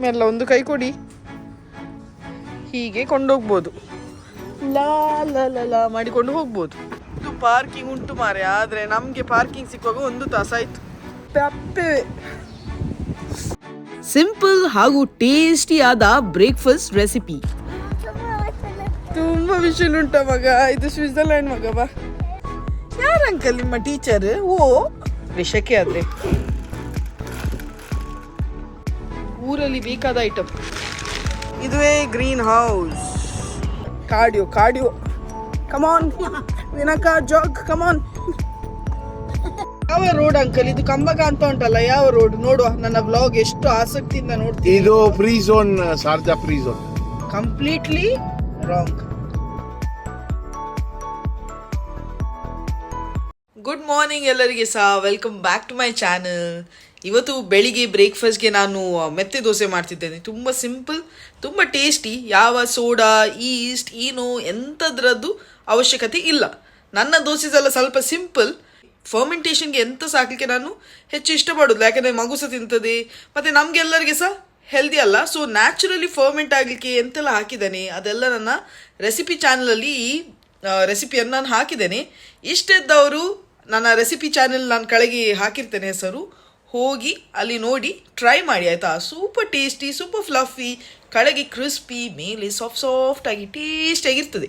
ಮೆಲ್ಲ ಒಂದು ಕೈ ಕೊಡಿ. ಹೀಗೆ ಕೊಂಡೋಗ್ಬೋದು. ಲಾ ಮಾಡಿಕೊಂಡು ಹೋಗ್ಬೋದು. ಇದು ಪಾರ್ಕಿಂಗ್ ಉಂಟು ಮಾರೆ ಆದರೆ ನಮಗೆ ಪಾರ್ಕಿಂಗ್ ಸಿಕ್ಕುವಾಗ ಒಂದು ತಾಸಾಯ್ತು ತಪ್ಪೇ ಸಿಂಪಲ್ ಹಾಗೂ ಟೇಸ್ಟಿಯಾದ ಬ್ರೇಕ್ಫಾಸ್ಟ್ ರೆಸಿಪಿ. ತುಂಬ ವಿಷಯ ಉಂಟ ಮಗ. ಇದು ಸ್ವಿಟ್ಜರ್ಲೆಂಡ್ ಮಗ ಬಾ. ಯಾರ ಅಂಕಲ್ ನಿಮ್ಮ ಟೀಚರ್? ಓ ವಿಷಕ್ಕೆ ಆದ್ರೆ. ಊರಲ್ಲಿ ಬೇಕಾದ ಐಟಮ್ ಇದುವೇ green house cardio cardio come on ವಿನಕ jog come on ಯಾವ ರೋಡ್ ಅಂಕಲ್ ಇದು ಕಂಬ ಅಂತ ಉಂಟಲ್ಲ ಯಾವ ರೋಡ್ ನೋಡುವ ನನ್ನ ಬ್ಲಾಗ್ ಎಷ್ಟು ಆಸಕ್ತಿಯಿಂದ ನೋಡ್ತೀನಿ. ಇದು free zone Sharjah free zone completely wrong good morning ಎಲ್ಲರಿಗೆ ಸಹ. Welcome back to my channel ಇವತ್ತು ಬೆಳಿಗ್ಗೆ ಬ್ರೇಕ್ಫಾಸ್ಟ್ಗೆ ನಾನು ಮೆತ್ತೆ ದೋಸೆ ಮಾಡ್ತಿದ್ದೇನೆ. ತುಂಬ ಸಿಂಪಲ್ ತುಂಬ ಟೇಸ್ಟಿ ಯಾವ ಸೋಡಾ ಈಸ್ಟ್ ಈನೋ ಎಂಥದ್ರದ್ದು ಅವಶ್ಯಕತೆ ಇಲ್ಲ. ನನ್ನ ದೋಸೆಸ್ ಎಲ್ಲ ಸ್ವಲ್ಪ ಸಿಂಪಲ್ ಫರ್ಮೆಂಟೇಷನ್ಗೆ ಎಂತ ಸಾಕಲಿಕ್ಕೆ ನಾನು ಹೆಚ್ಚು ಇಷ್ಟಪಡೋದು ಯಾಕೆಂದರೆ ಮಗು ಸಹ ತಿಂತದೆ. ಮತ್ತು ನಮಗೆಲ್ಲರಿಗೆ ಸಹ ಹೆಲ್ದಿ ಅಲ್ಲ. ಸೊ ನ್ಯಾಚುರಲಿ ಫರ್ಮೆಂಟ್ ಆಗಲಿಕ್ಕೆ ಎಂತೆಲ್ಲ ಹಾಕಿದ್ದೇನೆ, ಅದೆಲ್ಲ ನನ್ನ ರೆಸಿಪಿ ಚಾನಲಲ್ಲಿ ಈ ರೆಸಿಪಿಯನ್ನು ನಾನು ಹಾಕಿದ್ದೇನೆ. ಇಷ್ಟಿದ್ದವರು ನನ್ನ ರೆಸಿಪಿ ಚಾನೆಲ್ ನಾನು ಕೆಳಗೆ ಹಾಕಿರ್ತೇನೆ ಹೆಸರು ಹೋಗಿ ಅಲ್ಲಿ ನೋಡಿ ಟ್ರೈ ಮಾಡಿ, ಆಯಿತಾ? ಸೂಪರ್ ಟೇಸ್ಟಿ ಸೂಪರ್ ಫ್ಲಫಿ ಕೆಳಗೆ ಕ್ರಿಸ್ಪಿ ಮೇಲೆ ಸಾಫ್ಟ್ ಸಾಫ್ಟ್ ಆಗಿ ಟೇಸ್ಟಿಯಾಗಿರ್ತದೆ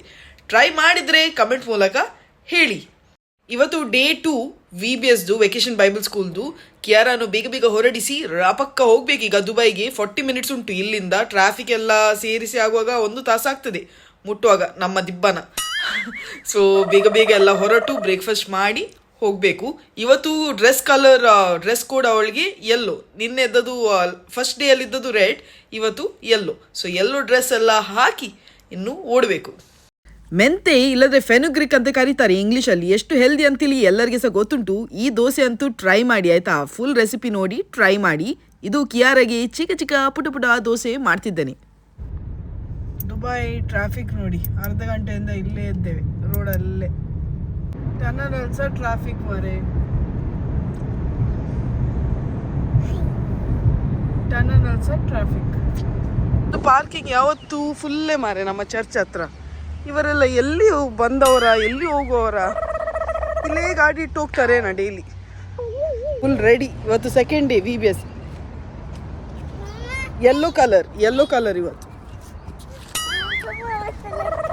ಟ್ರೈ ಮಾಡಿದರೆ ಕಮೆಂಟ್ ಮೂಲಕ ಹೇಳಿ. ಇವತ್ತು ಡೇ ಟು ವಿ ಬಿ ಎಸ್ದು ವೆಕೇಶನ್ ಬೈಬಲ್ ಸ್ಕೂಲ್ದು ಕಿಯಾರನ್ನು ಬೇಗ ಬೇಗ ಹೊರಡಿಸಿ, ರಾಪಕ್ಕ ಹೋಗ್ಬೇಕೀಗ ದುಬೈಗೆ ಫಾರ್ಟಿ ಮಿನಿಟ್ಸ್ ಉಂಟು. ಇಲ್ಲಿಂದ ಟ್ರಾಫಿಕ್ ಎಲ್ಲ ಸೇರಿಸಿ ಆಗುವಾಗ ಒಂದು ತಾಸು ಆಗ್ತದೆ. ಮುಟ್ಟುವಾಗ ನಮ್ಮ ದಿಬ್ಬನ. ಸೊ ಬೇಗ ಬೇಗ ಎಲ್ಲ ಹೊರಟು ಬ್ರೇಕ್ಫಾಸ್ಟ್ ಮಾಡಿ ಹೋಗಬೇಕು. ಇವತ್ತು ಡ್ರೆಸ್ ಕಲರ್ ಡ್ರೆಸ್ ಕೋಡ್ ಅವಳಿಗೆ ಎಲ್ಲೋ ನಿನ್ನೆ ಇದ್ದದ್ದು ಫಸ್ಟ್ ಡೇ ಅಲ್ಲಿದ್ದದ್ದು ರೆಡ್ ಇವತ್ತು ಎಲ್ಲೋ ಸೊ ಎಲ್ಲೋ ಡ್ರೆಸ್ ಎಲ್ಲ ಹಾಕಿ ಇನ್ನು ಓಡಬೇಕು. ಮೆಂತೆ ಇಲ್ಲದ್ರೆ ಫೆನುಗ್ರಿಕ್ ಅಂತ ಕರೀತಾರೆ ಇಂಗ್ಲೀಷಲ್ಲಿ ಎಷ್ಟು ಹೆಲ್ದಿ ಅಂತೇಳಿ ಎಲ್ಲರಿಗೆ ಸಹ ಗೊತ್ತುಂಟು. ಈ ದೋಸೆ ಅಂತೂ ಟ್ರೈ ಮಾಡಿ, ಆಯಿತಾ? ಫುಲ್ ರೆಸಿಪಿ ನೋಡಿ ಟ್ರೈ ಮಾಡಿ. ಇದು ಕಿಯಾರಗೆ ಚಿಕ್ಕ ಚಿಕ್ಕ ಪುಟ ಪುಟ ದೋಸೆ ಮಾಡ್ತಿದ್ದೇನೆ. ದುಬೈ ಟ್ರಾಫಿಕ್ ನೋಡಿ. ಅರ್ಧ ಗಂಟೆಯಿಂದ ಇಲ್ಲೇ ಇದ್ದೇವೆ. ರೋಡಲ್ಲೇ ಟನಲ್ ಸಹ ಟ್ರಾಫಿಕ್ ಮಾರೆ. ಟನಲ್ ಸಹ ಟ್ರಾಫಿಕ್ ಪಾರ್ಕಿಂಗ್ ಯಾವತ್ತೂ ಫುಲ್ಲೇ ಮಾರೆ ನಮ್ಮ ಚರ್ಚ್ ಹತ್ರ. ಇವರೆಲ್ಲ ಎಲ್ಲಿ ಬಂದವರ, ಎಲ್ಲಿ ಹೋಗುವವರ ಇಲ್ಲೇ ಗಾಡಿ ಇಟ್ಟು ಹೋಗ್ತಾರೇನ ಡೈಲಿ ಫುಲ್ ರೆಡಿ ಇವತ್ತು second day V B S yellow colour yellow colour ಇವತ್ತು.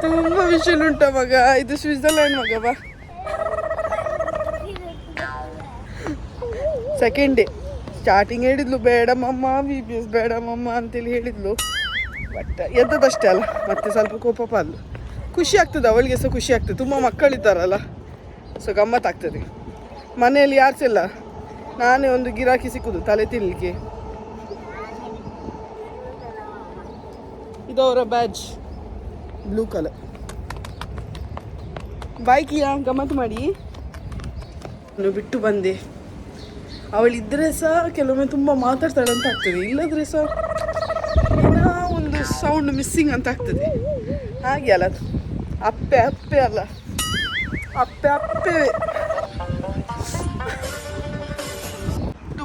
ತುಂಬ ವಿಷನ್ ಉಂಟ ಮಗ. ಇದು ಸ್ವಿಟ್ಜರ್ಲ್ಯಾಂಡ್ ಮಗ ಬಾ. ಸೆಕೆಂಡ್ ಡೇ ಸ್ಟಾರ್ಟಿಂಗ್ ಹೇಳಿದ್ಲು ಬೇಡ ಮಮ್ಮ ಬಿ ಬಿ ಎಸ್ ಬೇಡ ಅಂತೇಳಿ ಹೇಳಿದ್ಲು. ಬಟ್ ಎದ್ದದಷ್ಟೇ ಅಲ್ಲ, ಮತ್ತೆ ಸ್ವಲ್ಪ ಕೋಪ ಪಾಲು ಖುಷಿ ಆಗ್ತದೆ ಅವಳಿಗೆ ಸಹ ಖುಷಿ ಆಗ್ತದೆ. ತುಂಬ ಮಕ್ಕಳಿದ್ದಾರಲ್ಲ ಸೊ ಗಮ್ಮತ್ತಾಗ್ತದೆ. ಮನೆಯಲ್ಲಿ ಯಾರು ಇಲ್ಲ ನಾನೇ ಒಂದು ಗಿರಾಕಿ ಸಿಕ್ಕುದು, ತಲೆ ತಿನ್ನಲಿಕ್ಕೆ ಇದು ಅವರ ಬ್ಯಾಜ್ ಬ್ಲೂ ಕಲರ್ ಬಾಯ್ಕಿಯಾ ಗಮ್ಮತ್ತು ಮಾಡಿ. ಬಿಟ್ಟು ಬಂದೆ. ಅವಳಿದ್ದರೆ ಸಹ ಕೆಲವೊಮ್ಮೆ ತುಂಬ ಮಾತಾಡ್ತಾಳೆ ಅಂತ ಆಗ್ತದೆ. ಇಲ್ಲದ್ರೆ ಸಹ ಏನೋ ಒಂದು ಸೌಂಡ್ ಮಿಸ್ಸಿಂಗ್ ಅಂತ ಆಗ್ತದೆ. ಹಾಗೆ ಅಲ್ಲ ಅದು. ಅಪ್ಪೆ ಅಪ್ಪೆ ಅಲ್ಲ. ಅಪ್ಪೆ ಅಪ್ಪೆ.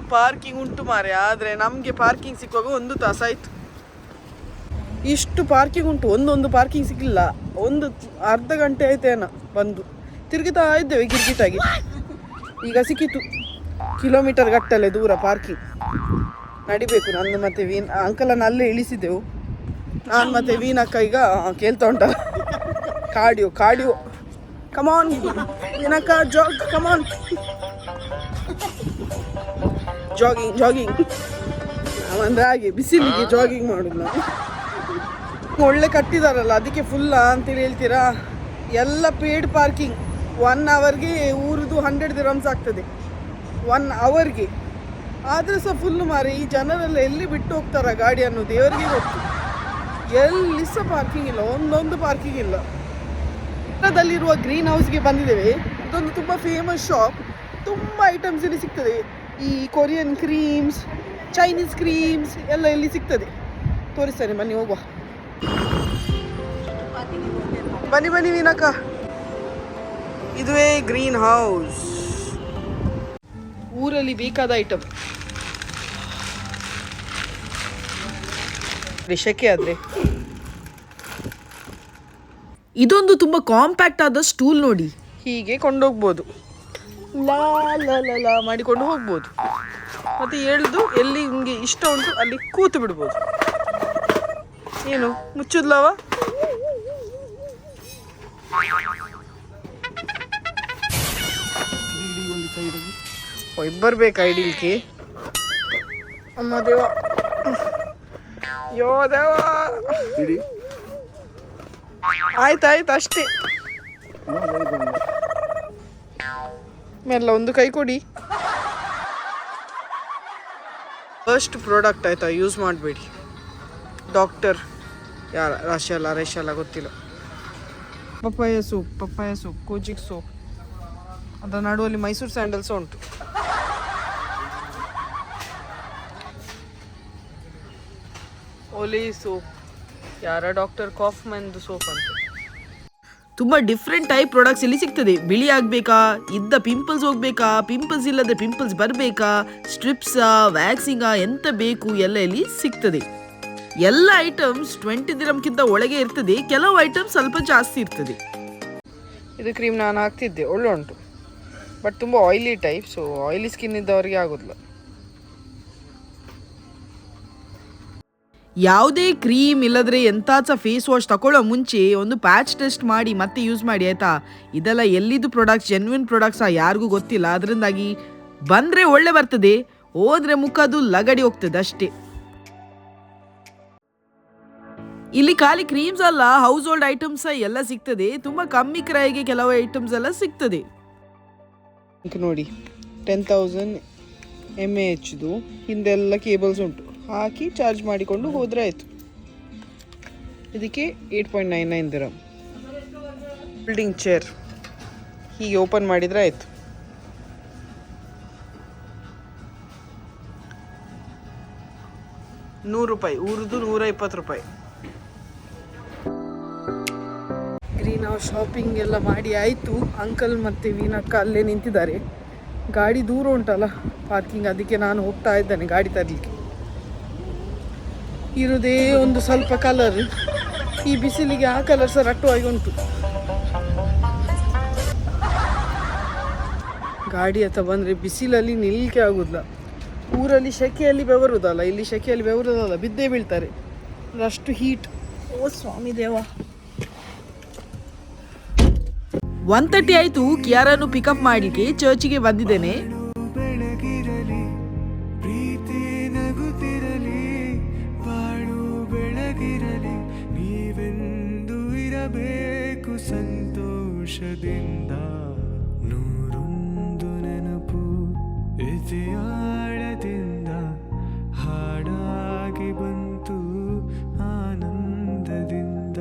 ಪಾರ್ಕಿಂಗ್ ಉಂಟು ಮಾರೆ ಆದರೆ ನಮಗೆ ಪಾರ್ಕಿಂಗ್ ಸಿಕ್ಕುವಾಗ ಒಂದು ತಾಸಾಯ್ತು ಇಷ್ಟು ಪಾರ್ಕಿಂಗ್ ಉಂಟು. ಒಂದೊಂದು ಪಾರ್ಕಿಂಗ್ ಸಿಕ್ಕಿಲ್ಲ. ಒಂದು ಅರ್ಧ ಗಂಟೆ ಆಯ್ತೇನ ಬಂದು. ತಿರುಗಿತಾ ಇದ್ದೇವೆ ಗಿರ್ಗಿಟಾಗಿ. ಈಗ ಸಿಕ್ಕಿತು. ಕಿಲೋಮೀಟರ್ ಗಟ್ಟಲೆ ದೂರ ಪಾರ್ಕಿಂಗ್. ನಡಿಬೇಕು, ನಂದು ಮತ್ತೆ ವೀನ್, ಅಂಕಲನ್ನು ಅಲ್ಲೇ ಇಳಿಸಿದೆವು ನಾನು ಮತ್ತೆ ವೀನಕ್ಕ ಈಗ ಕೇಳ್ತಾ ಉಂಟಲ್ಲ. Cardio cardio come on ವೀನಕ್ಕ jog come on jogging jogging ಅಂದ್ರೆ ಹಾಗೆ, ಬಿಸಿಲಿಗೆ ಜಾಗಿಂಗ್ ಮಾಡೋದು ನಾವು. ಒಳ್ಳೆ ಕಟ್ಟಿದಾರಲ್ಲ, ಅದಕ್ಕೆ ಫುಲ್ಲ ಅಂತೇಳಿ ಹೇಳ್ತೀರಾ? ಎಲ್ಲ ಪೇಡ್ ಪಾರ್ಕಿಂಗ್ ಒನ್ ಅವರ್ಗೆ ಊರದು ಹಂಡ್ರೆಡ್ ದಿರಮ್ಸ್ ಆಗ್ತದೆ. ಒನ್ ಅವರ್ಗೆ ಆದರೆ ಸಹ ಫುಲ್ ಮಾರಿ, ಈ ಜನರೆಲ್ಲ ಎಲ್ಲಿ ಬಿಟ್ಟು ಹೋಗ್ತಾರ ಗಾಡಿಯನ್ನು ದೇವರಿಗೆ ಗೊತ್ತು. ಎಲ್ಲಿ ಸಹ ಪಾರ್ಕಿಂಗ್ ಇಲ್ಲ, ಒಂದೊಂದು ಪಾರ್ಕಿಂಗ್ ಇಲ್ಲ. ಪಕ್ಕದಲ್ಲಿರುವ ಗ್ರೀನ್ ಹೌಸ್ಗೆ ಬಂದಿದ್ದೇವೆ. ಇದೊಂದು ತುಂಬ ಫೇಮಸ್ ಶಾಪ್ ತುಂಬ ಐಟಮ್ಸ್ ಇಲ್ಲಿ ಸಿಗ್ತದೆ. ಈ ಕೊರಿಯನ್ ಕ್ರೀಮ್ಸ್ ಚೈನೀಸ್ ಕ್ರೀಮ್ಸ್ ಎಲ್ಲ ಇಲ್ಲಿ ಸಿಗ್ತದೆ. ತೋರಿಸ್ತಾರೆ ಬನ್ನಿ ಹೋಗುವ. ಬನ್ನಿ ಬನ್ನಿ ವೀನಕ್ಕ ಇದುವೇ ಗ್ರೀನ್ ಹೌಸ್ ಊರಲ್ಲಿ ಬೇಕಾದ ಐಟಮ್ ಶೆಕೆ ಆದ್ರೆ. ಇದೊಂದು ತುಂಬಾ ಕಾಂಪ್ಯಾಕ್ಟ್ ಆದ ಸ್ಟೂಲ್ ನೋಡಿ. ಹೀಗೆ ಕೊಂಡೋಗ್ಬೋದು. ಲಾ ಲಾ ಮಾಡಿಕೊಂಡು ಹೋಗ್ಬೋದು. ಮತ್ತೆ ಎಳ್ದು ಎಲ್ಲಿ ನಿಮಗೆ ಇಷ್ಟ ಉಂಟು ಅಲ್ಲಿ ಕೂತು ಬಿಡ್ಬೋದು. ಏನು ಮುಚ್ಚುದ್ಲವ? ಬರ್ಬೇಕು ಐಡಿಲ್ಕಿ ಅಮ್ಮ ದೇವ. ಯೋ ದೇವ. ಇಡಿ. ಆಯ್ತಾಯ್ತು ಅಷ್ಟೇ. ಮೆಲ್ಲ ಒಂದು ಕೈ ಕೊಡಿ. ಫಸ್ಟ್ ಪ್ರಾಡಕ್ಟ್ ಆಯ್ತಾ ಯೂಸ್ ಮಾಡಬೇಡಿ. ಡಾಕ್ಟರ್ ಯಾರ ರಾಶಿಯಲ್ಲ ರೇಷಲ್ಲ ಗೊತ್ತಿಲ್ಲ. Papaya soup papaya soup kojic soap. ಅದರ ನಡುವಲ್ಲಿ ಮೈಸೂರು ಸ್ಯಾಂಡಲ್ಸ್ ಉಂಟು. ಒಲಿ ಸೋಪ್ ಯಾರ ಡಾಕ್ಟರ್ ಕಾಫ್ಮನ್ದು ಸೋಪ್ ಅಂತ. ತುಂಬಾ ಡಿಫ್ರೆಂಟ್ ಟೈಪ್ ಪ್ರಾಡಕ್ಟ್ಸ್ ಇಲ್ಲಿ ಸಿಗ್ತದೆ. ಬಿಳಿ ಆಗ್ಬೇಕಾ? ಇದ್ದ ಪಿಂಪಲ್ಸ್ ಹೋಗ್ಬೇಕಾ? ಪಿಂಪಲ್ಸ್ ಇಲ್ಲದ ಪಿಂಪಲ್ಸ್ ಬರಬೇಕಾ? ಸ್ಟ್ರಿಪ್ಸಾ ವ್ಯಾಕ್ಸಿಂಗಾ ಎಂತ ಬೇಕು ಎಲ್ಲ ಇಲ್ಲಿ ಸಿಗ್ತದೆ. ಎಲ್ಲ ಐಟಮ್ಸ್ ಟ್ವೆಂಟಿ ದಿರಮ್ಕಿಂತ ಒಳಗೆ ಇರ್ತದೆ. ಕೆಲವು ಐಟಮ್ಸ್ ಸ್ವಲ್ಪ ಜಾಸ್ತಿ ಇರ್ತದೆ. ಇದು ಕ್ರೀಮ್ ನಾನು ಹಾಕ್ತಿದ್ದೆ. ಒಳ್ಳೆ ಉಂಟು. ಬಟ್ ತುಂಬ oily type so oily skin ಇದ್ದವರಿಗೆ ಆಗೋದಿಲ್ಲ. ಯಾವುದೇ ಕ್ರೀಮ್ ಇಲ್ಲದ್ರೆ ಎಂತಾಚ ಫೇಸ್ ವಾಶ್ ತಗೊಳ್ಳೋ ಮುಂಚೆ ಒಂದು ಪ್ಯಾಚ್ ಟೆಸ್ಟ್ ಮಾಡಿ ಮತ್ತೆ ಯೂಸ್ ಮಾಡಿ, ಆಯ್ತಾ? ಇದೆಲ್ಲ ಎಲ್ಲಿದು ಪ್ರಾಡಕ್ಟ್ಸ್ ಜೆನ್ವಿನ್ ಪ್ರಾಡಕ್ಟ್ಸ್ ಯಾರಿಗೂ ಗೊತ್ತಿಲ್ಲ. ಅದರಿಂದಾಗಿ ಬಂದರೆ ಒಳ್ಳೆ ಬರ್ತದೆ, ಹೋದ್ರೆ ಮುಖದು ಲಗಡಿ ಹೋಗ್ತದೆ ಅಷ್ಟೇ. ಇಲ್ಲಿ ಖಾಲಿ ಕ್ರೀಮ್ಸ್ ಅಲ್ಲ ಹೌಸ್ ಹೋಲ್ಡ್ ಐಟಮ್ಸ್ ಎಲ್ಲ ಸಿಗ್ತದೆ. ತುಂಬಾ ಕಮ್ಮಿ ಕ್ರೈಗೆ ಕೆಲವು ಐಟಮ್ಸ್ ಎಲ್ಲ ಸಿಗ್ತದೆ. ನೋಡಿ ಟೆನ್ ತೌಸಂಡ್ ಎಂ ಎಚ್ದು ಹಿಂದೆಲ್ಲ ಕೇಬಲ್ಸ್ ಉಂಟು. ಹಾಕಿ ಚಾರ್ಜ್ ಮಾಡಿಕೊಂಡು ಹೋದರೆ ಆಯಿತು. ಇದಕ್ಕೆ eight point nine nine dirham building chair ಹೀಗೆ ಓಪನ್ ಮಾಡಿದರೆ ಆಯಿತು. ನೂರು ರೂಪಾಯಿ ಊರದ್ದು ನೂರ ಇಪ್ಪತ್ತು ರೂಪಾಯಿ. ಗ್ರೀನ್ ಹೌಸ್ ಶಾಪಿಂಗ್ ಎಲ್ಲ ಮಾಡಿ ಆಯಿತು. ಅಂಕಲ್ ಮತ್ತು ವೀನಕ್ಕ ಅಲ್ಲೇ ನಿಂತಿದ್ದಾರೆ. ಗಾಡಿ ದೂರ ಉಂಟಲ್ಲ ಪಾರ್ಕಿಂಗ್ ಅದಕ್ಕೆ ನಾನು ಹೋಗ್ತಾ ಇದ್ದೇನೆ ಗಾಡಿ ತರಲಿಕ್ಕೆ. ಇರೋದೇ ಒಂದು ಸ್ವಲ್ಪ ಕಲರ್ ಈ ಬಿಸಿಲಿಗೆ ಆ ಕಲರ್ ಸಹ ರಟ್ಟುವಾಗಿ ಉಂಟು. ಗಾಡಿ ಹತ್ರ ಬಂದರೆ ಬಿಸಿಲಲ್ಲಿ ನಿಲ್ಕೆ ಆಗೋದಿಲ್ಲ. ಊರಲ್ಲಿ ಸೆಕೆಯಲ್ಲಿ ಬೆವರುದಲ್ಲ, ಇಲ್ಲಿ ಸೆಕೆಯಲ್ಲಿ ಬೆವರುದಲ್ಲ, ಬಿದ್ದೇ ಬೀಳ್ತಾರೆ. ಅಷ್ಟು ಹೀಟ್ ಓ ಸ್ವಾಮಿ ದೇವ. ಒನ್ ತರ್ಟಿ ಆಯಿತು, ಕಿಯಾರನ್ನು ಪಿಕಪ್ ಮಾಡಲಿಕ್ಕೆ ಚರ್ಚಿಗೆ ಬಂದಿದ್ದೇನೆ. ಸಂತೋಷದಿಂದ ನೂರೊಂದು ನೆನಪು ಇತಿಯಾಳದಿಂದ ಹಾಡಾಗಿ ಬಂತು ಆನಂದದಿಂದ.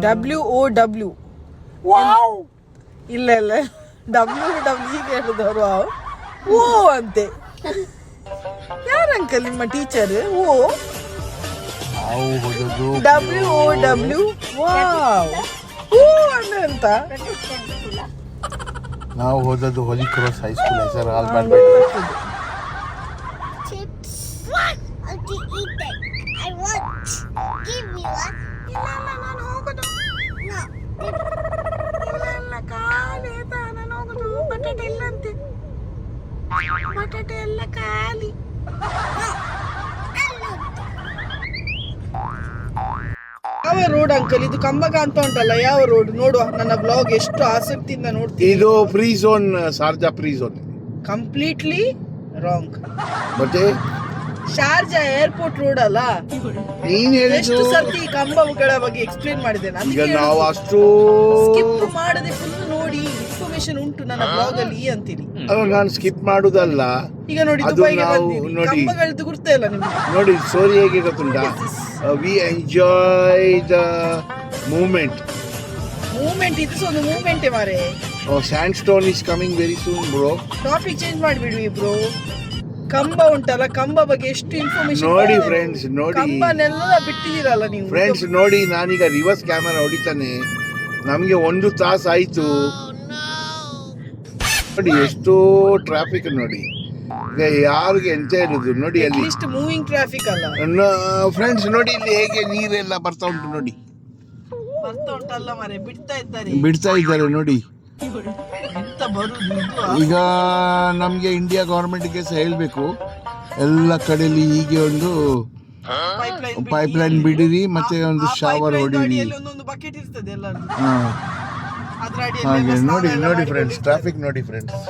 W O W wow! ಇಲ್ಲ ಇಲ್ಲ. ಡಬ್ಲ್ಯೂ ಡಬ್ಲ್ಯೂ ಹೀಗೆ ಹೇಳಿದವರು ಓ ಅಂತೆ. ಯಾರು ಅಂಕಲ್ ನಿಮ್ಮ teacher? Oh. W O W wow. O ಅಂದ್ರೆ ಅಂತ. ನಾವು ಹೋದದ್ದು ಹೋಲಿ ಕ್ರಾಸ್ ಹೈಸ್ಕೂಲ್ ಹೆಸರು ಹಾಲ್ ಮಾಡಬೇಡಿ ಬಟಾಟೆ ಎಲ್ಲ Okay, ಯಾವ ರೋಡ್ ಅಂಕಲ್ ಇದು ಕಂಬಕ ಅಂತ ಉಂಟಲ್ಲ ಯಾವ ರೋಡ್ ನೋಡುವ ನನ್ನ ಬ್ಲಾಗ್ ಎಷ್ಟು ಆಸಕ್ತಿಯಿಂದ ನೋಡ್ತೀನಿ. ಇದು free zone Sharjah free zone completely wrong ಮತ್ತೆ? ಶಾರ್ಜಾ ಏರ್ಪೋರ್ಟ್ ರೋಡ್ ಅಲ್ಲ? ನೀನ್ ಎಷ್ಟು ಹೇಳಿದ್ದು ಸರ್ತಿ ಕಂಬಗಳ ಬಗ್ಗೆ ಎಕ್ಸ್ಪ್ಲೇನ್ ನಾನು ಈಗ ನಾವು ಅಷ್ಟು ಸ್ಕಿಪ್ ಮಾಡದೆ ಫುಲ್ ಇನ್ಫಾರ್ಮೇಶನ್ ಉಂಟು ನನ್ನ ಬ್ಲಾಗ್ ಅಲ್ಲಿ ಅಂತೀರಿ. ಅದು ನಾನು ಸ್ಕಿಪ್ ಮಾಡುದಲ್ಲ. ಈಗ ನೋಡಿ ಅದು ದುಬೈಗೆ ನಾವು ಬಂದಿರಿ. ನೋಡಿ. ಕಂಬಗಳದ್ದು ಗುರ್ತೇ ಇಲ್ಲ ನಿಮ್ಗೆ? ನೋಡಿ ಸ್ಟೋರಿ ಹೇಗೆ ಗೊತ್ತುಂಟಾ? We enjoy the moment moment ಇದು ಸಹ ಒಂದು ಮೂವ್ಮೆಂಟೇ ಮಾರೆ. Sand stone is coming very soon bro topic change ಮಾಡಿಬಿಡ್ವಿ bro ಕಂಬ ಉಂಟಲ್ಲ ಕಂಬ ಬಗ್ಗೆ ಎಷ್ಟು ಇನ್ಫಾರ್ಮೇಶನ್ ನೋಡಿ ಫ್ರೆಂಡ್ಸ್ ನೋಡಿ. ಕಂಬನೆಲ್ಲ ಬಿಟ್ಟಿದ್ದೀರಲ್ಲ ನೀವು. ಫ್ರೆಂಡ್ಸ್ ನೋಡಿ ನಾನೀಗ ರಿವರ್ಸ್ ಕ್ಯಾಮರಾ ಹೊಡಿತಾನೆ. ನಮಗೆ ಒಂದು ತಾಸು ಆಯ್ತು ನೋಡಿ ಎಷ್ಟೋ ಟ್ರಾಫಿಕ್ ನೋಡಿ. ಈಗ ಯಾರಿಗೆ ಎಂತ ಇರುದು ನೋಡಿ ಅಲ್ಲಿ. ಇಷ್ಟು ಮೂವಿಂಗ್ ಟ್ರಾಫಿಕ್ ಅಲ್ಲ. ಫ್ರೆಂಡ್ಸ್ ನೋಡಿ ಇಲ್ಲಿ ಹೇಗೆ ನೀರೆಲ್ಲ ಬರ್ತಾ ಉಂಟು ನೋಡಿ. ಬರ್ತಾ ಉಂಟಲ್ಲ ಮರೆ ಬಿಡ್ತಾ ಇದ್ದಾರೆ. ಬಿಡ್ತಾ ಇದ್ದಾರೆ ನೋಡಿ. ಈಗ ನಮಗೆ ಇಂಡಿಯಾ ಗೌರ್ಮೆಂಟ್ಗೆ ಸಹ ಹೇಳ್ಬೇಕು. ಎಲ್ಲ ಕಡೆಯಲ್ಲಿ ಹೀಗೆ ಒಂದು ಪೈಪ್ಲೈನ್ ಪೈಪ್ ಲೈನ್ ಬಿಡಿರಿ ಮತ್ತೆ ಒಂದು ಶಾವರ್ ಹೊಡಿರಿ. ಬಕೆಟ್ ಇರ್ತದೆ ಹಾಗೆ ನೋಡಿ ನೋಡಿ ಫ್ರೆಂಡ್ಸ್ ಟ್ರಾಫಿಕ್ ನೋಡಿ ಫ್ರೆಂಡ್ಸ್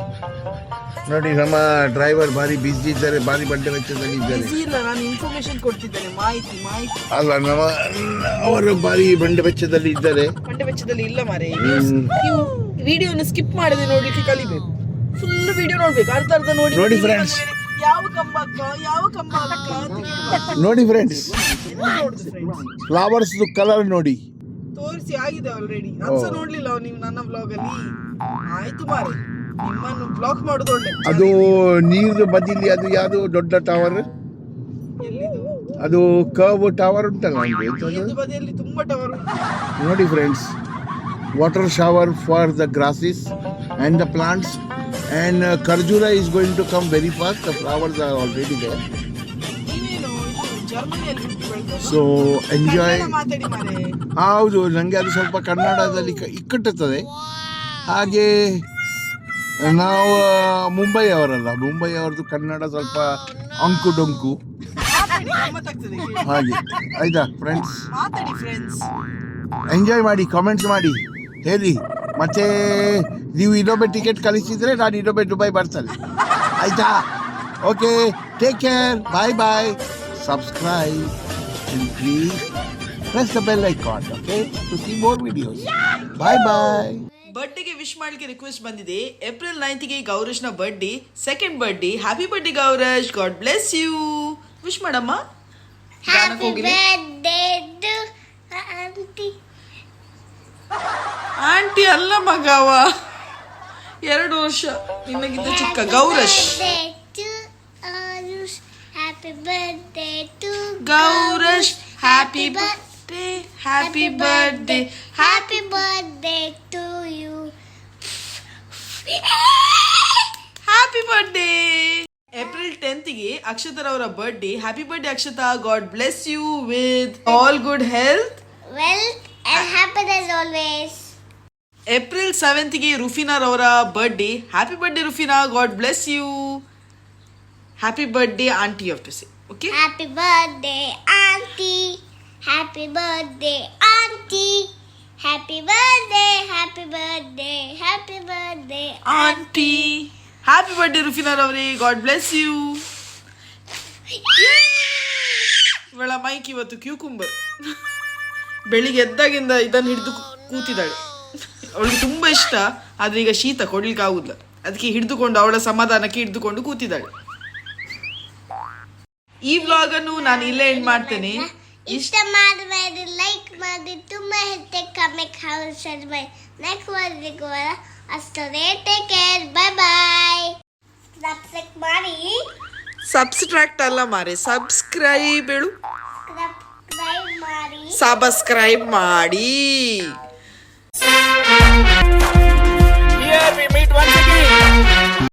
ನೋಡಿ ನಮ್ಮ ಡ್ರೈವರ್ ಭಾರಿ ಬಿಸಿ ಇದ್ದಾರೆ ಭಾರಿ ಬಂಡೆ ವೆಚ್ಚದಲ್ಲಿ ಇದ್ದಾರೆ. ನಾನು ಇನ್ಫಾರ್ಮೇಶನ್ ಕೊಡ್ತಿದ್ದೇನೆ ಮಾಹಿತಿ ಮಾಹಿತಿ. ಅಲ್ಲ ನಮ್ಮ ಅವರು ಭಾರಿ ಬಂಡೆ ವೆಚ್ಚದಲ್ಲಿ ಇದ್ದಾರೆ. ಬಂಡೆ ವೆಚ್ಚದಲ್ಲಿ ಇಲ್ಲ ಮಾರೆ. ನೀವು ವಿಡಿಯೋನ ಸ್ಕಿಪ್ ಮಾಡದೆ ನೋಡ್ಲಿಕ್ಕೆ ಕಲಿಬೇಕು. ಫುಲ್ ವಿಡಿಯೋ ನೋಡ್ಬೇಕು ಅರ್ಧ ಅರ್ಧ ನೋಡಿ. ನೋಡಿ ಫ್ರೆಂಡ್ಸ್ ಯಾವ ಕಂಬಕ್ಕ ಯಾವ ಕಂಬ ನೋಡಿ ಫ್ರೆಂಡ್ಸ್ ಫ್ಲವರ್ಸ್ ಕಲರ್ ನೋಡಿ. ತೋರಿಸಿ ಆಗಿದೆ ಆಲ್ರೆಡಿ ನಾನ್ಸ ನೋಡ್ಲಿಲ್ಲ ನೀವು ನನ್ನ ಬ್ಲಾಗ್ ಅಲ್ಲಿ. ಆಯ್ತು ಮಾರೆ. ನಿಮ್ಮನ್ನು ಬ್ಲಾಕ್ ಮಾಡೋದು ಒಳ್ಳೆ. ಅದು ನೀರು ಬದಿಲಿ ಅದು ಯಾವುದು ದೊಡ್ಡ ಟವರ್ ಎಲ್ಲಿದು ಅದು ಕರ್ವ್ ಟವರ್ ಉಂಟಲ್ಲ ಒಂದು ಬದಿಯಲ್ಲಿ ತುಂಬಾ ಟವರ್ ನೋಡಿ friends water shower for the grasses and the plants and ಖರ್ಜೂರ is going to come very fast the flowers are already they so enjoy ಹೌದು ನನಗೆ ಅದು ಸ್ವಲ್ಪ ಕನ್ನಡದಲ್ಲಿ ಇಕ್ಕಟ್ಟುತ್ತದೆ ಹಾಗೆ ನಾವು ಮುಂಬೈ ಅವರಲ್ಲ. ಮುಂಬೈ ಅವರದ್ದು ಕನ್ನಡ ಸ್ವಲ್ಪ ಅಂಕು ಡೊಂಕು. ಹಾಗೆ ಆಯ್ತಾ ಫ್ರೆಂಡ್ಸ್ ಎಂಜಾಯ್ ಮಾಡಿ ಕಾಮೆಂಟ್ಸ್ ಮಾಡಿ. ಹೇಳಿ ಮತ್ತೆ ನೀವು ಇನ್ನೊಬ್ಬೆ ಟಿಕೆಟ್ ಕಳಿಸಿದರೆ ನಾನು ಇನ್ನೊಬ್ಬೆ ದುಬೈ ಬರ್ತೇನೆ ಆಯ್ತಾ? Okay take care bye bye subscribe please press the bell icon, okay to see more videos. Bye bye ಬರ್ಡೇಗೆ ವಿಶ್ ಮಾಡ್ಲಿಕ್ಕೆ ರಿಕ್ವೆಸ್ಟ್ ಬಂದಿದೆ. ಏಪ್ರಿಲ್ ನೈನ್ತ್ಗೆ ಗೌರಶ್ನ birthday second birthday happy birthday Gaurash. God bless you wish ಮಾಡಮ್ಮ. ಗಾನಕ್ಕೆ ಹೋಗಿರಿ birthday to auntie. Aunty ಅಲ್ಲ ಮಗವ ಎರಡು ವರ್ಷ. ನಿನಗಿಂತ ಚಿಕ್ಕ Gaurash. Happy birthday to Gaurash happy birthday happy birthday Happy birthday to you. Happy birthday April ಟೆಂತ್ಗೆ ಅಕ್ಷತರ್ ಅವರ birthday happy birthday Akshata God bless you with all good health Wealth and happiness always. April ಸೆವೆಂತ್ಗೆ ರುಫಿನಾರ್ ಅವರ birthday happy birthday Rufina God bless you happy birthday aunty off to say okay happy birthday, aunty happy birthday, aunty happy birthday, happy birthday, happy birthday, aunty happy birthday ರುಫಿನಾರ್ ಅವರೇ God bless you ಇವಳ mic ಇವತ್ತು cucumber ಬೆಳಿಗ್ಗೆ ಎದ್ದಾಗಿಂದ ಇದನ್ನು ಹಿಡಿದು ಕೂತಿದ್ದಾಳೆ. ಅವಳಿಗೆ ತುಂಬ ಇಷ್ಟ ಆದರೆ ಈಗ ಶೀತ ಕೊಡ್ಲಿಕ್ಕೆ ಆಗುದಿಲ್ಲ. ಅದಕ್ಕೆ ಹಿಡಿದುಕೊಂಡು ಅವಳ ಸಮಾಧಾನಕ್ಕೆ ಹಿಡಿದುಕೊಂಡು ಕೂತಿದ್ದಾಳೆ. ಈ ವ್ಲಾಗ್ ಅನ್ನು ನಾನು ಇಲ್ಲೇ ಎಂಡ್ ಮಾಡ್ತೇನೆ. ಇಷ್ಟ ಮಾಡಿದ್ರೆ ಲೈಕ್ ಮಾಡಿ ತುಂಬಾ ಹೆಚ್ಚೆ ಕಮೆಂಟ್ ಹೌಸ್ ಮಾಡಿ ನೆಕ್ಸ್ಟ್ ವರ್ದಿಗೂ ಅಷ್ಟೇ take care. Bye bye subscribe ಮಾಡಿ. ಸಬ್ಸ್ಟ್ರಾಕ್ಟ್ ಅಲ್ಲ ಮಾರಿ ಸಬ್ಸ್ಕ್ರೈಬ್ ಹೇಳು ಸಬ್ಸ್ಕ್ರೈಬ್ ಮಾಡಿ. ಸಬ್ಸ್ಕ್ರೈಬ್ ಮಾಡಿ. Here we meet once again.